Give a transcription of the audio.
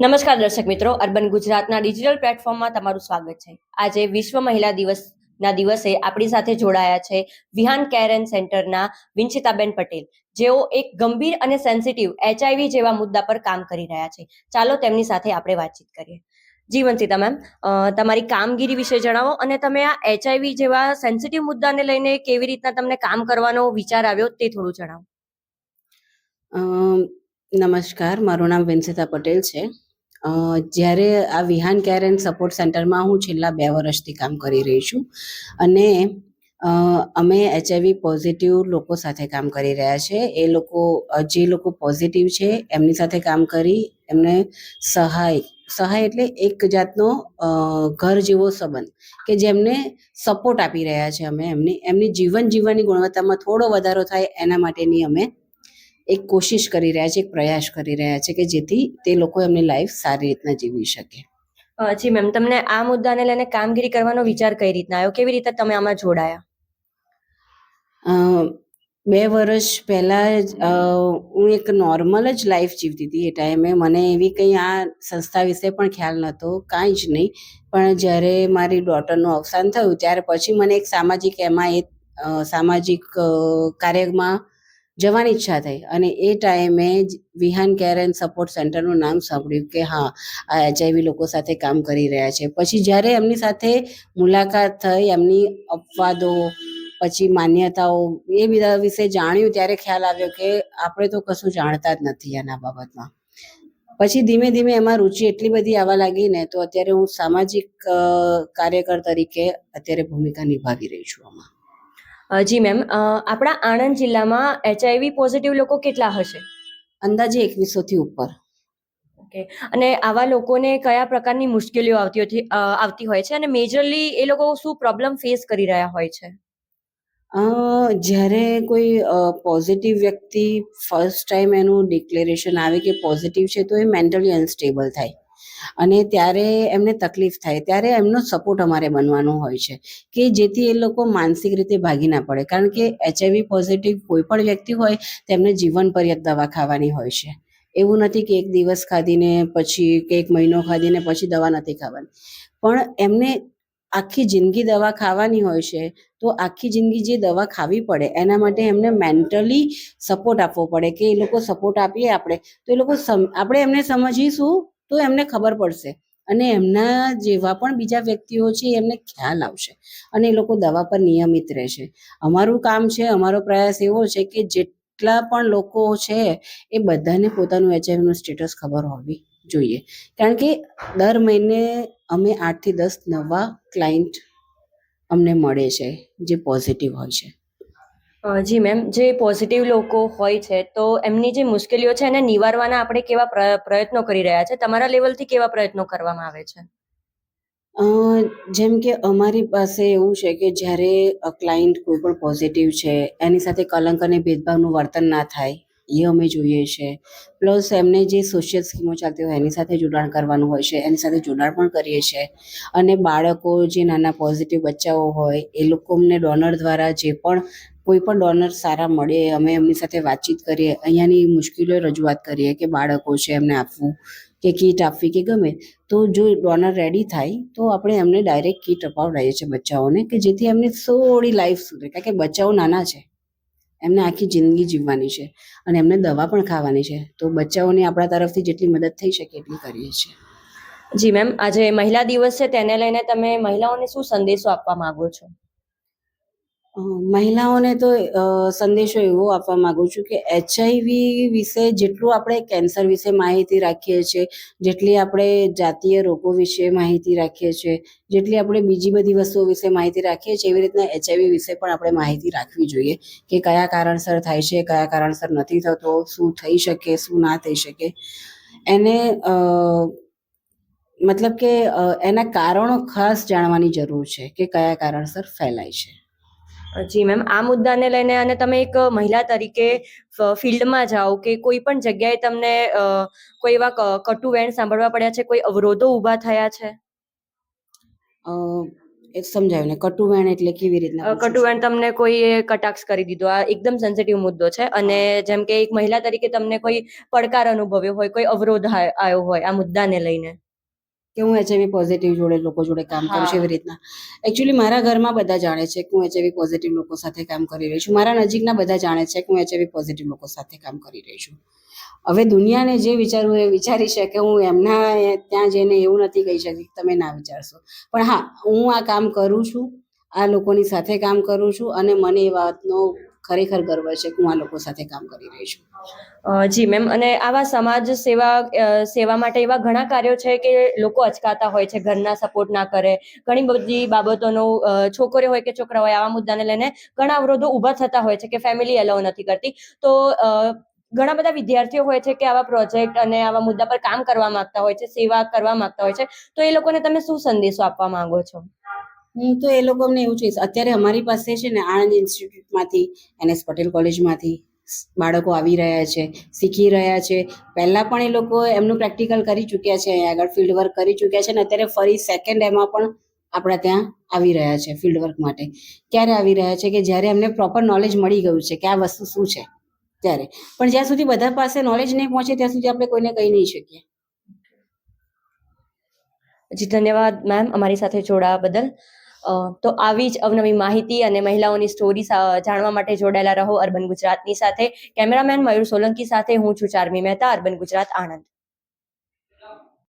નમસ્કાર દર્શક મિત્રો, અર્બન ગુજરાતના ડિજિટલ પ્લેટફોર્મમાં તમારું સ્વાગત છે. આજે વિશ્વ મહિલા દિવસના દિવસે આપણી સાથે જોડાયા છે વિહાન કેર એન્ડ સેન્ટરના વિંશિતાબેન પટેલ. જેઓ એક ગંભીર અને સેન્સિટિવ એચઆઈવી જેવા મુદ્દા પર કામ કરી રહ્યા છે. ચાલો તેમની સાથે આપણે વાતચીત કરીએ. જી વંશિતા મેમ તમારી કામગીરી વિશે જણાવો અને તમે આ એચઆઈવી જેવા સેન્સિટિવ મુદ્દાને લઈને કેવી રીતના તમને કામ કરવાનો વિચાર આવ્યો તે થોડું જણાવો. નમસ્કાર. મારું નામ વિંશિતા પટેલ છે. જ્યારે આ વિહાન કેર એન્ડ સપોર્ટ સેન્ટરમાં હું છેલ્લા બે વર્ષથી કામ કરી રહી છું અને અમે એચઆઈવી પોઝિટિવ લોકો સાથે કામ કરી રહ્યા છે. એ લોકો જે લોકો પોઝિટિવ છે, એમની સાથે કામ કરી, એમને સહાય સહાય એટલે એક જાતનો ઘર જેવો સંબંધ કે જેમને સપોર્ટ આપી રહ્યા છે અમે એમની એમની જીવન જીવવાની ગુણવત્તામાં થોડો વધારો થાય એના માટેની અમે એક કોશિશ કરી રહ્યા છે એક પ્રયાસ કરી રહ્યા છે કે જેથી તે લોકો એમની લાઈફ સારી રીતના જીવી શકે. જી મેમ તમને આ મુદ્દાને લઈને કામગીરી કરવાનો વિચાર કઈ રીતના આવ્યો? કેવી રીતે તમે આમાં જોડાયા? બે વર્ષ પહેલાં હું એક નોર્મલ જ લાઈફ જીવતી હતી એ ટાઈમે મને એવી કંઈ આ સંસ્થા વિશે પણ ખ્યાલ નહોતો કાંઈ જ નહીં. પણ જ્યારે મારી ડોટરનું અવસાન થયું ત્યારે પછી મને એક સામાજિક એમાં એ સામાજિક કાર્યમાં જવાની ઈચ્છા થઈ. અને એ ટાઈમે જ વિહાન કેર એન્ડ સપોર્ટ સેન્ટરનું નામ સાંભળ્યું કે હા, આ એચઆઈવી લોકો સાથે કામ કરી રહ્યા છે. પછી જ્યારે એમની સાથે મુલાકાત થઈ, એમની અપવાદો, પછી માન્યતાઓ એ બધા વિશે જાણ્યું, ત્યારે ખ્યાલ આવ્યો કે આપણે તો કશું જાણતા જ નથી આના બાબતમાં. પછી ધીમે ધીમે એમાં રુચિ એટલી બધી આવવા લાગી ને તો અત્યારે હું સામાજિક કાર્યકર તરીકે અત્યારે ભૂમિકા નિભાવી રહી છું આમાં. જી મેમ. આપણા આણંદ જિલ્લામાં એચઆઈવી પોઝિટિવ લોકો કેટલા હશે? અંદાજે એકવીસોથી ઉપર. ઓકે. અને આવા લોકોને કયા પ્રકારની મુશ્કેલીઓ આવતી હોય આવતી હોય છે? અને મેજરલી એ લોકો શું પ્રોબ્લેમ ફેસ કરી રહ્યા હોય છે? જ્યારે કોઈ પોઝિટિવ વ્યક્તિ ફર્સ્ટ ટાઈમ એનું ડિક્લેરેશન આવે કે પોઝિટિવ છે તો એ મેન્ટલી અનસ્ટેબલ થાય. અને ત્યારે એમને તકલીફ થાય. ત્યારે એમનો સપોર્ટ અમારે બનવાનો હોય છે કે જેથી એ લોકો માનસિક રીતે ભાગી ના પડે. કારણ કે એચઆઈવી પોઝિટિવ કોઈ પણ વ્યક્તિ હોય તેમને જીવન પર્યત દવા ખાવાની હોય છે. એવું નથી કે એક દિવસ ખાધીને પછી કે એક મહિનો ખાધીને પછી દવા નથી ખાવાની. પણ એમને આખી જિંદગી દવા ખાવાની હોય છે તો આખી જિંદગી જે દવા ખાવી પડે એના માટે એમને મેન્ટલી સપોર્ટ આપવો પડે કે એ લોકો સપોર્ટ આપીએ આપણે. તો એ લોકો આપણે એમને સમજીશું તો એમને ખબર પડશે. અને એમના જેવા પણ બીજા વ્યક્તિઓ છે એમને ખ્યાલ આવશે. અને એ લોકો દવા પર નિયમિત રહેશે. અમારું કામ છે, અમારો પ્રયાસ એવો છે કે જેટલા પણ લોકો છે, એ બધાને પોતાનું એચઆઈવીનું સ્ટેટસ ખબર હોવી જોઈએ. કારણ કે દર મહિને અમે આઠથી દસ નવા ક્લાયન્ટ અમને મળે છે, જે પોઝિટિવ હોય છે. જી મેમ, જે પોઝિટિવ લોકો હોય છે, તો એમની જે મુશ્કેલીઓ છે એને નિવારવાના આપણે કેવા પ્ર- પ્રયત્નો કરી રહ્યા છે? તમારા લેવલથી કેવા પ્રયત્નો કરવામાં આવે છે? જેમ કે અમારી પાસે એવું છે કે જ્યારે ક્લાયન્ટ કોઈ પણ પોઝિટિવ છે, એની સાથે કલંક અને ભેદભાવનું વર્તન ના થાય, એ અમે જોઈએ છે. પ્લસ એમને જે સોશિયલ સ્કીમો ચાલતી હોય, એની સાથે જોડાણ કરવાનું હોય છે, એની સાથે જોડાણ પણ કરીએ છીએ અને બાળકો, જે નાના પોઝિટિવ બચ્ચાઓ હોય, એ લોકોને ડોનર દ્વારા જે પણ કોઈ પણ ડોનર સારા મળે, અમે એમની સાથે વાતચીત કરીએ, અહીંયાની મુશ્કેલીઓ રજૂઆત કરીએ કે બાળકો છે એમને આપવું, કે કીટ આપવી, કે ગમે, તો જો ડોનર રેડી થાય, તો આપણે એમને ડાયરેક્ટ કીટ અપાવડાવીએ છીએ બચ્ચાઓને કે જેથી એમની થોડી લાઈફ સુધરે. કારણ કે બચ્ચાઓ નાના છે, એમને આખી જિંદગી જીવવાની છે અને એમને દવા પણ ખાવાની છે. તો બચ્ચાઓને આપણા તરફથી જેટલી મદદ થઈ શકે એટલી કરીએ છીએ. જી મેમ, આજે મહિલા દિવસ છે, તેને લઈને તમે મહિલાઓને શું સંદેશો આપવા માંગો છો? મહિલાઓને તો સંદેશો એવો આપવા માંગુ છું કે એચઆઈવી વિશે જેટલું આપણે કેન્સર વિશે માહિતી રાખીએ છીએ, જેટલી આપણે જાતીય રોગો વિશે માહિતી રાખીએ છીએ, જેટલી આપણે બીજી બધી વસ્તુઓ વિશે માહિતી રાખીએ છીએ, એવી રીતના એચઆઈવી વિશે પણ આપણે માહિતી રાખવી જોઈએ કે કયા કારણસર થાય છે, કયા કારણસર નથી થતો, શું થઈ શકે, શું ના થઈ શકે. એને મતલબ કે એના કારણો ખાસ જાણવાની જરૂર છે કે કયા કારણસર ફેલાય છે. જી મેમ આ મુદ્દાને લઈને અને તમે એક મહિલા તરીકે ફિલ્ડમાં જાઓ કે કોઈ પણ જગ્યાએ તમને કોઈ એવા કટુ વેણ સાંભળવા પડ્યા છે? કોઈ અવરોધો ઊભા થયા છે? એ સમજાયું ને. કટુવેણ એટલે કેવી રીતના કટુ વેણ કટુવેણ તમને કોઈએ કટાક્ષ કરી દીધો. આ એકદમ સેન્સિટિવ મુદ્દો છે. અને જેમ કે એક મહિલા તરીકે તમને કોઈ પડકાર અનુભવ્યો હોય કોઈ અવરોધ આવ્યો હોય આ મુદ્દાને લઈને. કે હું એચઆઈવી પોઝિટિવ જોડે લોકો જોડે કામ કરું છું એવી રીતના. એકચ્યુઅલી મારા ઘરમાં બધા જાણે છે કે હું એચઆઈવી પોઝિટિવ લોકો સાથે કામ કરી રહી છું. મારા નજીકના બધા જાણે છે કે હું એચઆઈવી પોઝિટિવ લોકો સાથે કામ કરી રહી છું. હવે દુનિયાને જે વિચારવું એ વિચારી શકે. હું એમના ત્યાં જઈને એવું નથી કહી શકતી તમે ના વિચારશો. પણ હા હું આ કામ કરું છું. આ લોકોની સાથે કામ કરું છું અને મને એ વાતનો ખરેખર ગર્વ છે કે હું આ લોકો સાથે કામ કરી રહી છું. જી મેમ, અને આવા સમાજ સેવા સેવા માટે એવા ઘણા કાર્યો છે કે લોકો અચકાતા હોય છે, ઘરના સપોર્ટ ના કરે. ઘણી બધી બાબતોનો છોકરીઓ હોય કે છોકરા હોય આવા મુદ્દાને લઈને ઘણા અવરોધો ઊભા થતા હોય છે કે ફેમિલી એલાઉ નથી કરતી. તો ઘણા બધા વિદ્યાર્થીઓ હોય છે કે આવા પ્રોજેક્ટ અને આવા મુદ્દા પર કામ કરવા માંગતા હોય છે, સેવા કરવા માંગતા હોય છે. તો એ લોકોને તમે શું સંદેશો આપવા માંગો છો? હું તો એ લોકો અમને એવું જોઈશ અત્યારે અમારી પાસે છે ને આણંદ ઇન્સ્ટિટ્યૂટમાંથી એનએસ પટેલ કોલેજમાંથી બાળકો આવી રહ્યા છે, શીખી રહ્યા છે. પહેલાં પણ એ લોકો એમનું પ્રેક્ટિકલ કરી ચૂક્યા છે, અહીંયા આગળ ફિલ્ડ વર્ક કરી ચૂક્યા છે અને અત્યારે ફરી સેકન્ડ એમાં પણ આપણા ત્યાં આવી રહ્યા છે ફિલ્ડ વર્ક માટે. ક્યારે આવી રહ્યા છે કે જ્યારે એમને પ્રોપર નોલેજ મળી ગયું છે કે આ વસ્તુ શું છે? ત્યારે. પણ જ્યાં સુધી બધા પાસે નોલેજ નહીં પહોંચે, ત્યાં સુધી આપણે કોઈને કહી નહીં શકીએ. જી, ધન્યવાદ મેમ અમારી સાથે જોડાવા બદલ. તો આવી જ અવનવી માહિતી અને મહિલાઓની સ્ટોરી જાણવા માટે જોડાયેલા રહો અર્બન ગુજરાતની સાથે. કેમેરામેન મયુર સોલંકી સાથે હું છું ચાર્મી મહેતા, અર્બન ગુજરાત આણંદ.